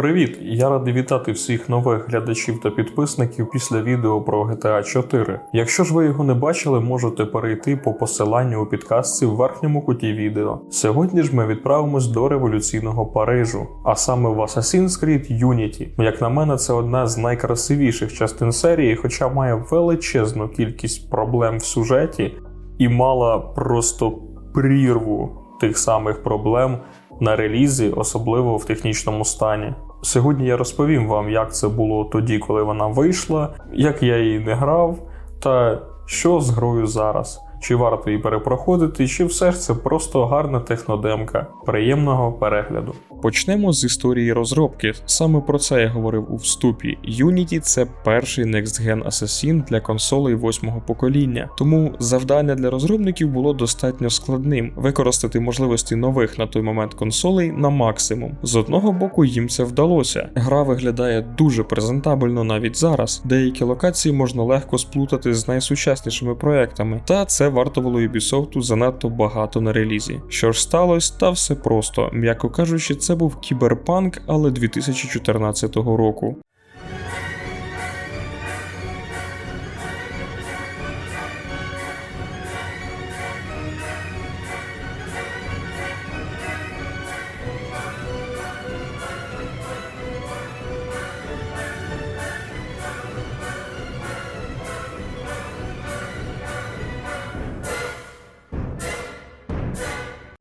Привіт! Я радий вітати всіх нових глядачів та підписників після відео про GTA 4. Якщо ж ви його не бачили, можете перейти по посиланню у підкастці в верхньому куті відео. Сьогодні ж ми відправимось до революційного Парижу, а саме в Assassin's Creed Unity. Як на мене, це одна з найкрасивіших частин серії, хоча має величезну кількість проблем в сюжеті і мала просто прірву тих самих проблем на релізі, особливо в технічному стані. Сьогодні я розповім вам, як це було тоді, коли вона вийшла, як я її не грав, та що з грою зараз. Чи варто її перепроходити, чи все ж це просто гарна технодемка. Приємного перегляду. Почнемо з історії розробки. Саме про це я говорив у вступі. Unity це перший Next Gen Assassin для консолей восьмого покоління, тому завдання для розробників було достатньо складним використати можливості нових на той момент консолей на максимум. З одного боку, їм це вдалося. Гра виглядає дуже презентабельно навіть зараз. Деякі локації можна легко сплутати з найсучаснішими проектами, та це вартувало Ubisoft занадто багато на релізі. Що ж сталося, та все просто, м'яко кажучи, це був кіберпанк, але 2014 року.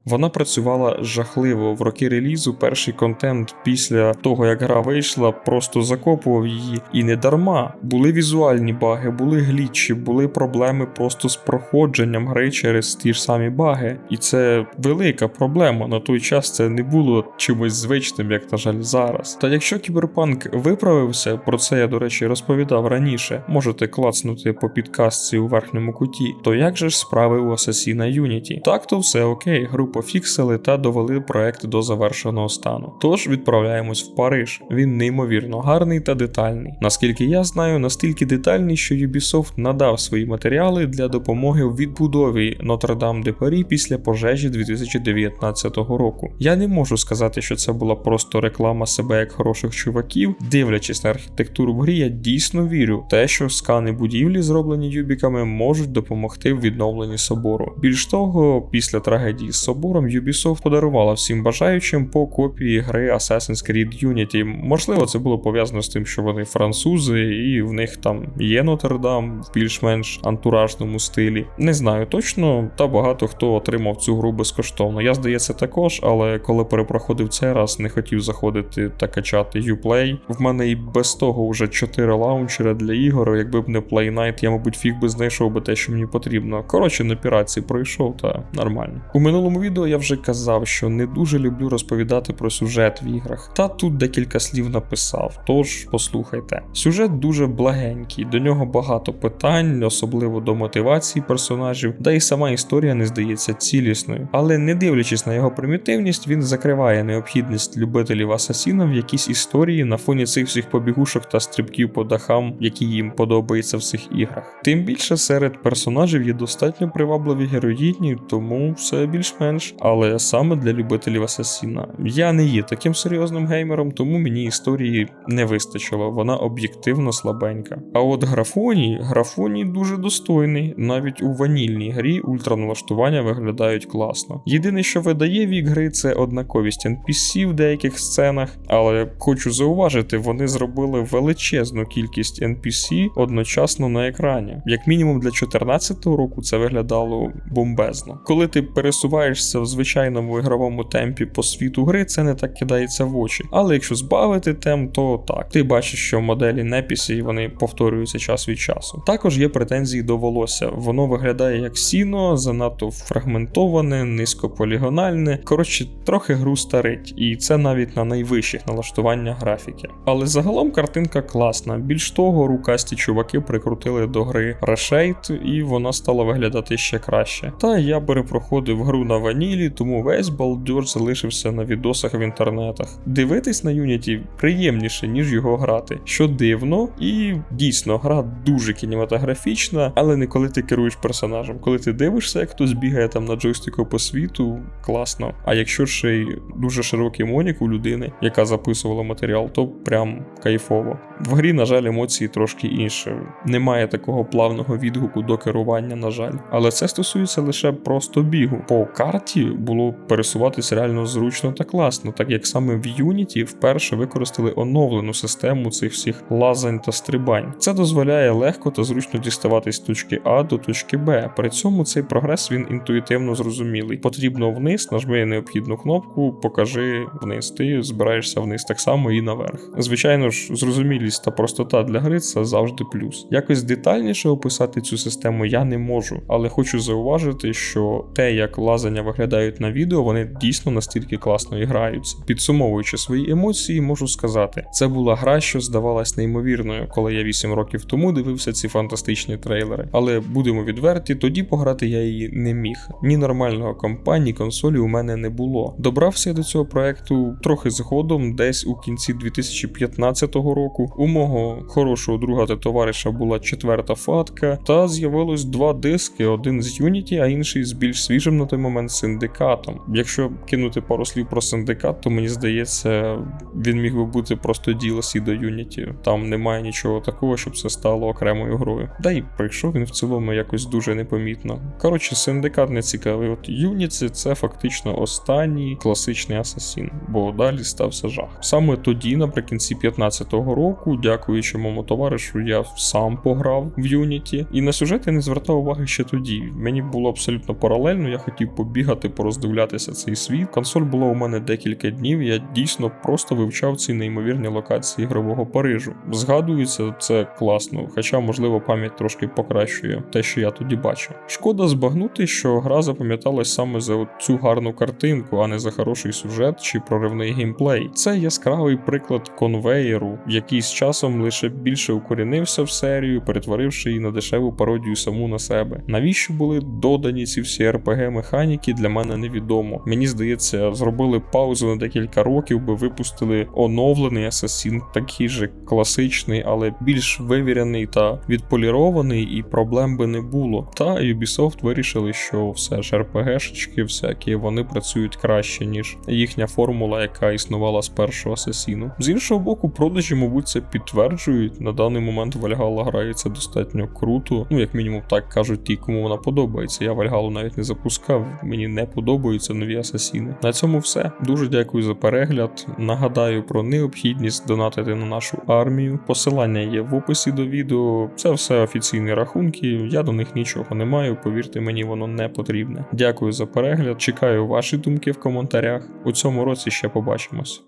Вона працювала жахливо в роки релізу. Перший контент після того, як гра вийшла, просто закопував її. І не дарма. Були візуальні баги, були глічі, були проблеми просто з проходженням гри через ті ж самі баги. І це велика проблема. На той час це не було чимось звичним, як на жаль, зараз. Та якщо кіберпанк виправився, про це я, до речі, розповідав раніше. Можете клацнути по підкастці у верхньому куті. То як же ж справи у Assassina Unity? Так то все окей, група пофіксили та довели проект до завершеного стану. Тож відправляємось в Париж. Він неймовірно гарний та детальний. Наскільки я знаю, настільки детальний, що Ubisoft надав свої матеріали для допомоги в відбудові Notre-Dame de Paris після пожежі 2019 року. Я не можу сказати, що це була просто реклама себе як хороших чуваків. Дивлячись на архітектуру в грі, я дійсно вірю в те, що скани будівлі, зроблені юбіками, можуть допомогти в відновленні собору. Більш того, після трагедії з собором Ubisoft подарувала всім бажаючим по копії гри Assassin's Creed Unity. Можливо, це було пов'язано з тим, що вони французи, і в них там є Нотр-Дам в більш-менш антуражному стилі. Не знаю точно, та багато хто отримав цю гру безкоштовно. Я здається, також, але коли перепроходив цей раз, не хотів заходити та качати Uplay. В мене і без того вже 4 лаунчери для ігор. Якби б не Play Night, я, мабуть, фіг би знайшов би те, що мені потрібно. Коротше, на піраці пройшов, та нормально. У минулому відео я вже казав, що не дуже люблю розповідати про сюжет в іграх. Та тут декілька слів написав, тож послухайте. Сюжет дуже благенький, до нього багато питань, особливо до мотивації персонажів, да й сама історія не здається цілісною. Але не дивлячись на його примітивність, він закриває необхідність любителів асасіна в якісь історії на фоні цих всіх побігушок та стрибків по дахам, які їм подобаються в цих іграх. Тим більше серед персонажів є достатньо привабливі героїдні, тому все більш-менш але саме для любителів Асасіна. Я не є таким серйозним геймером, тому мені історії не вистачило, вона об'єктивно слабенька. А от графоній, графоній дуже достойний, навіть у ванільній грі ультраналаштування виглядають класно. Єдине, що видає вік гри, це однаковість NPC в деяких сценах, але хочу зауважити, вони зробили величезну кількість NPC одночасно на екрані. Як мінімум для 2014 року це виглядало бомбезно. Коли ти пересуваєшся в звичайному ігровому темпі по світу гри, це не так кидається в очі. Але якщо збавити темп, то так. Ти бачиш, що моделі непіси і вони повторюються час від часу. Також є претензії до волосся. Воно виглядає як сіно, занадто фрагментоване, низькополігональне. Коротше, трохи гру старить, і це навіть на найвищих налаштуваннях графіки. Але загалом картинка класна. Більш того, рукасті чуваки прикрутили до гри Reshade, і вона стала виглядати ще краще. Та я перепроходив гру на вані зрозумілі, тому весь балдеж залишився на відосах в інтернетах. Дивитись на Unity приємніше, ніж його грати, що дивно, і дійсно гра дуже кінематографічна, але не коли ти керуєш персонажем. Коли ти дивишся, як хтось бігає там на джойстику по світу, класно. А якщо ще й дуже широкий монік у людини, яка записувала матеріал, то прям кайфово. В грі, на жаль, емоції трошки інші. Немає такого плавного відгуку до керування, на жаль. Але це стосується лише просто бігу. По карті було пересуватись реально зручно та класно, так як саме в Unity вперше використали оновлену систему цих всіх лазань та стрибань. Це дозволяє легко та зручно діставатись з точки А до точки Б. При цьому цей прогрес він інтуїтивно зрозумілий. Потрібно вниз, нажми необхідну кнопку, покажи вниз. Ти збираєшся вниз так само і наверх. Звичайно ж, зрозумілість та простота для гри це завжди плюс. Якось детальніше описати цю систему я не можу, але хочу зауважити, що те, як лазання виглядають на відео, вони дійсно настільки класно і граються. Підсумовуючи свої емоції, можу сказати, це була гра, що здавалась неймовірною, коли я 8 років тому дивився ці фантастичні трейлери. Але будемо відверті, тоді пограти я її не міг. Ні нормального компа, ні консолі у мене не було. Добрався я до цього проекту трохи згодом, десь у кінці 2015 року. У мого хорошого друга та товариша була четверта фатка, та з'явилось два диски: один з Unity, а інший з більш свіжим на той момент синдикатом. Якщо кинути пару слів про синдикат, то мені здається, він міг би бути просто DLC до Unity. Там немає нічого такого, щоб це стало окремою грою. Да й прийшов він в цілому якось дуже непомітно. Коротше, синдикат не цікавий. От Unity це фактично останній класичний асасін, бо далі стався жах. Саме тоді, наприкінці 15-го року, дякуючи моєму товаришу, я сам пограв в Unity, і на сюжет я не звертав уваги ще тоді. Мені було абсолютно паралельно, я хотів побігати, пороздивлятися цей світ. Консоль була у мене декілька днів. Я дійсно просто вивчав ці неймовірні локації ігрового Парижу. Згадується, це класно, хоча, можливо, пам'ять трошки покращує те, що я тоді бачив. Шкода збагнути, що гра запам'яталась саме за цю гарну картинку, а не за хороший сюжет чи проривний геймплей. Це яскравий приклад конвеєру, який з часом лише більше укорінився в серію, перетворивши її на дешеву пародію саму на себе. Навіщо були додані ці всі rpg механіки для мене невідомо. Мені здається, зробили паузу на декілька років, би випустили оновлений Assassin, такий же класичний, але більш вивірений та відполірований, і проблем би не було. Та Ubisoft вирішили, що все ж RPG-шечки всякі вони працюють краще, ніж їхня формула, яка існувала з першого Асасіну. З іншого боку, продажі, мабуть, це підтверджують. На даний момент Вальгала грається достатньо круто. Ну, як мінімум, так кажуть ті, кому вона подобається. Я Вальгалу навіть не запускав, мені не подобаються нові асасіни. На цьому все. Дуже дякую за перегляд. Нагадаю про необхідність донатити на нашу армію. Посилання є в описі до відео. Це все офіційні рахунки. Я до них нічого не маю. Повірте мені, воно не потрібне. Дякую за перегляд. Чекаю ваші думки в коментарях. У цьому році ще побачимось.